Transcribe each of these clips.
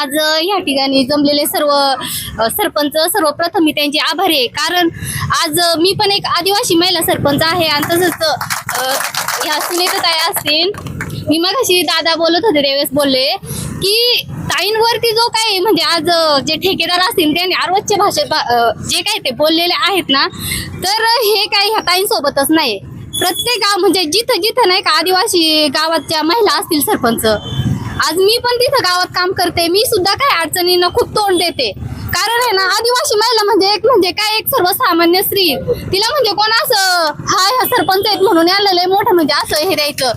आज या ठिकाणी जमलेले सर्व सरपंच सर्वप्रथम मी त्यांचे आभारी आहे. कारण आज मी पण एक आदिवासी महिला सरपंच आहे आणि तसंच ह्या सुनेताई असतील. मी मगाशी दादा बोलत होते त्यावेळेस बोलले की ताईंवरती जो काही म्हणजे आज जे ठेकेदार असतील त्यांनी आरवच्या भाषेत जे काही ते बोललेले आहेत ना तर हे काही ह्या ताईंसोबतच नाही. प्रत्येक गाव म्हणजे जिथं जिथं नाही का आदिवासी गावाच्या महिला असतील सरपंच आज मी पण तिथं गावात काम करते. मी सुद्धा काय अडचणींना खूप तोंड देते. कारण आहे ना आदिवासी महिला म्हणजे एक म्हणजे काय? एक सर्वसामान्य स्त्री. तिला म्हणजे कोण असं हा सरपंच आहेत म्हणून आलेलं लय मोठं म्हणजे असं हे द्यायचं.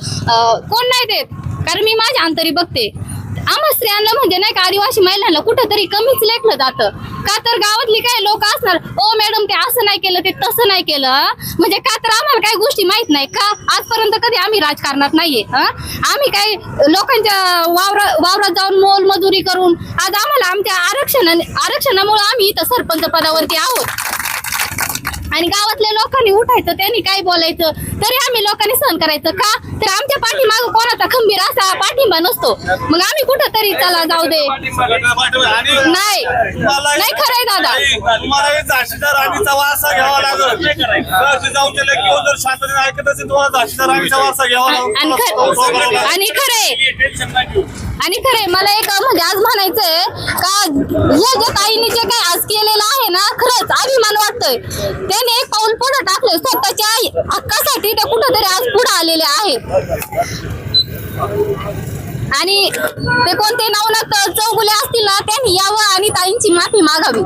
कोण नाही देत. कारण मी माझ्या अंतरी बघते. आम्हा स्त्रियांना म्हणजे नाही का आदिवासी महिलांना कुठंतरी कमीच लेखलं जातं. का तर गावातली काय लोक असणार ओ मॅडम ते असं नाही केलं ते तसं नाही केलं म्हणजे का तर आम्हाला काही गोष्टी माहीत नाही. का? आजपर्यंत कधी आम्ही राजकारणात नाहीये आम्ही काय लोकांच्या वावरा वावरात जाऊन मोल मजुरी करून आज आम्हाला आमच्या आरक्षण आरक्षणामुळे आम्ही इथं सरपंच पदावरती आहोत. आणि गावातल्या लोकांनी उठायचं त्यांनी काय बोलायचं तरी आम्ही लोकांनी सहन करायचं का? तर आमच्या पाठीमाग कोणाचा खंबीर असा पाठिंबा नसतो. मग आम्ही कुठं तरी चला जाऊ दे. नाही. नाही खरंय दादा. तुम्हाला झाशीचा राणीचा वारसा घ्यावा लागेल. झाशी जाऊन गेले किंवा जर शांततेने ऐकत असेल तुम्हाला झाशीचा राणीचा वारसा घ्यावा आणि खर आणि खरंय आणि खरंय मला एक म्हणजे आज म्हणायचंय का या ज्या ताईने जे काही आज केलेलं आहे ना खरंच अभिमान वाटतोय. त्याने टाकले. स्वतःच्या हक्कासाठी ते कुठंतरी आज पुढे आलेले आहेत आणि ते कोणते नवनाथ चौगुले असतील ना त्यांनी यावं आणि ताईंची माफी मागावी.